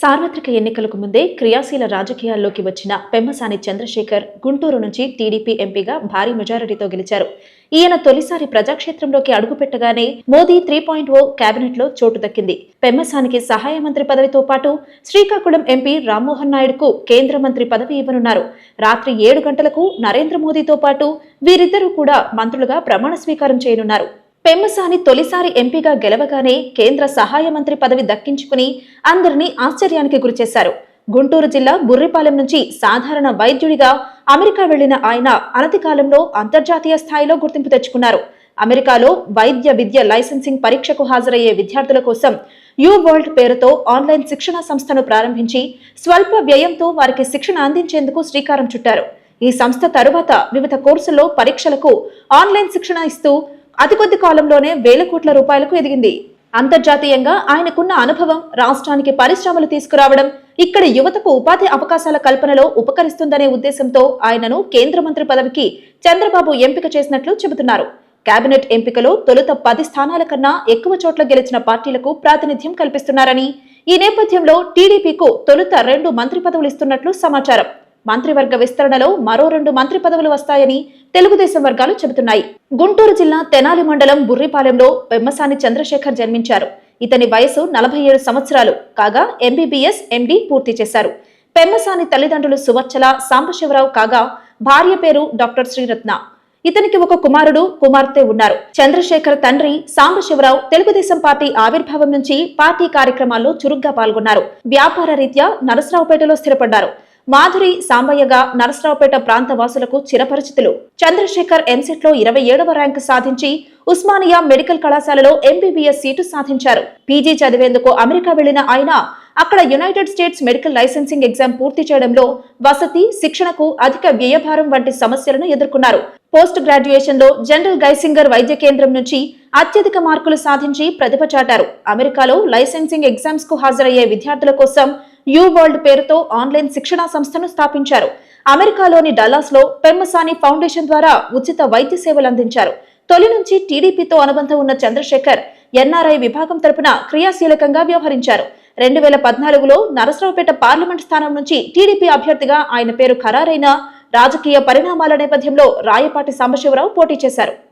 సార్వత్రిక ఎన్నికలకు ముందే క్రియాశీల రాజకీయాల్లోకి వచ్చిన పెమ్మసాని చంద్రశేఖర్ గుంటూరు నుంచి టీడీపీ ఎంపీగా భారీ మెజారిటీతో గెలిచారు. ఈయన తొలిసారి ప్రజాక్షేత్రంలోకి అడుగుపెట్టగానే మోదీ త్రీ పాయింట్ ఓ కేబినెట్లో చోటు దక్కింది. పెమ్మసానికి సహాయ మంత్రి పదవితో పాటు శ్రీకాకుళం ఎంపీ రామ్మోహన్ నాయుడుకు కేంద్ర మంత్రి పదవి ఇవ్వనున్నారు. రాత్రి ఏడు గంటలకు నరేంద్ర మోదీతో పాటు వీరిద్దరూ కూడా మంత్రులుగా ప్రమాణ స్వీకారం చేయనున్నారు. పెమ్మసాని తొలిసారి ఎంపీగా గెలవగానే కేంద్ర సహాయ మంత్రి పదవి దక్కించుకుని అందరినీ ఆశ్చర్యానికి గురిచేశారు. గుంటూరు జిల్లా బుర్రిపాలెం నుంచి సాధారణ వైద్యుడిగా అమెరికా వెళ్ళిన ఆయన అనతి కాలంలో అంతర్జాతీయ స్థాయిలో గుర్తింపు తెచ్చుకున్నారు. అమెరికాలో వైద్య విద్య లైసెన్సింగ్ పరీక్షకు హాజరయ్యే విద్యార్థుల కోసం యూ వరల్డ్ పేరుతో ఆన్లైన్ శిక్షణ సంస్థను ప్రారంభించి స్వల్ప వ్యయంతో వారికి శిక్షణ అందించేందుకు శ్రీకారం చుట్టారు. ఈ సంస్థ తరువాత వివిధ కోర్సుల్లో పరీక్షలకు ఆన్లైన్ శిక్షణ ఇస్తూ అతి కొద్ది కాలంలోనే వేల కోట్ల రూపాయలకు ఎదిగింది. అంతర్జాతీయంగా ఆయనకున్న అనుభవం రాష్ట్రానికి పరిశ్రమలు తీసుకురావడం ఇక్కడ యువతకు ఉపాధి అవకాశాల కల్పనలో ఉపకరిస్తుందనే ఉద్దేశంతో ఆయనను కేంద్ర మంత్రి పదవికి చంద్రబాబు ఎంపిక చేసినట్లు చెబుతున్నారు. కేబినెట్ ఎంపికలో తొలుత పది స్థానాల కన్నా ఎక్కువ చోట్ల గెలిచిన పార్టీలకు ప్రాతినిధ్యం కల్పిస్తున్నారని ఈ నేపథ్యంలో టీడీపీకు తొలుత రెండు మంత్రి పదవులు ఇస్తున్నట్లు సమాచారం. మంత్రివర్గ విస్తరణలో మరో రెండు మంత్రి పదవులు వస్తాయని తెలుగుదేశం వర్గాలు చెబుతున్నాయి. గుంటూరు జిల్లా తెనాలి మండలం బుర్రిపాలెంలో పెమ్మసాని చంద్రశేఖర్ జన్మించారు. ఇతని వయసు నలభై ఏడు సంవత్సరాలు. కాగా ఎంబీబీఎస్ ఎండి పూర్తి చేశారు. పెమ్మసాని తల్లిదండ్రులు సువచ్చల సాంబశివరావు కాగా భార్య పేరు డాక్టర్ శ్రీరత్న. ఇతనికి ఒక కుమారుడు కుమార్తె ఉన్నారు. చంద్రశేఖర్ తండ్రి సాంబశివరావు తెలుగుదేశం పార్టీ ఆవిర్భావం నుంచి పార్టీ కార్యక్రమాల్లో చురుగ్గా పాల్గొన్నారు. వ్యాపార రీత్యా నరసరావుపేటలో స్థిరపడ్డారు. మాధురి సాంబయ్యగా నరసరావుపేట ప్రాంత వాసులకు చిరపరిచితులు. చంద్రశేఖర్ ఎంసెట్లో ఇరవై ఏడవ ర్యాంకు సాధించి ఉస్మానియా మెడికల్ కళాశాలలో ఎంబీబీఎస్ సీటు సాధించారు. పీజీ చదివేందుకు అమెరికా వెళ్ళిన ఆయన అక్కడ United States medical licensing exam పూర్తి చేయడంలో వసతి శిక్షణకు అధిక వ్యయభారం వంటి సమస్యలను ఎదుర్కొన్నారు. పోస్ట్ గ్రాడ్యుయేషన్లో జనరల్ గైసింగర్ వైద్య కేంద్రం నుంచి అత్యధిక మార్కులు సాధించి ప్రతిభ చాటారు. అమెరికాలో లైసెన్సింగ్ ఎగ్జామ్స్కు హాజరయ్యే విద్యార్థుల కోసం యూ వరల్డ్ పేరుతో ఆన్లైన్ శిక్షణా సంస్థను స్థాపించారు. అమెరికాలోని డల్లాస్లో పెమ్మసాని ఫౌండేషన్ ద్వారా ఉచిత వైద్య సేవలు అందించారు. తొలి నుంచి టీడీపీతో అనుబంధం ఉన్న చంద్రశేఖర్ ఎన్ఆర్ఐ విభాగం తరపున క్రియాశీలకంగా వ్యవహరించారు. రెండు వేల పద్నాలుగులో నరసరావుపేట పార్లమెంట్ స్థానం నుంచి టీడీపీ అభ్యర్థిగా ఆయన పేరు ఖరారైన రాజకీయ పరిణామాల నేపథ్యంలో రాయపాటి సాంబశివరావు పోటీ చేశారు.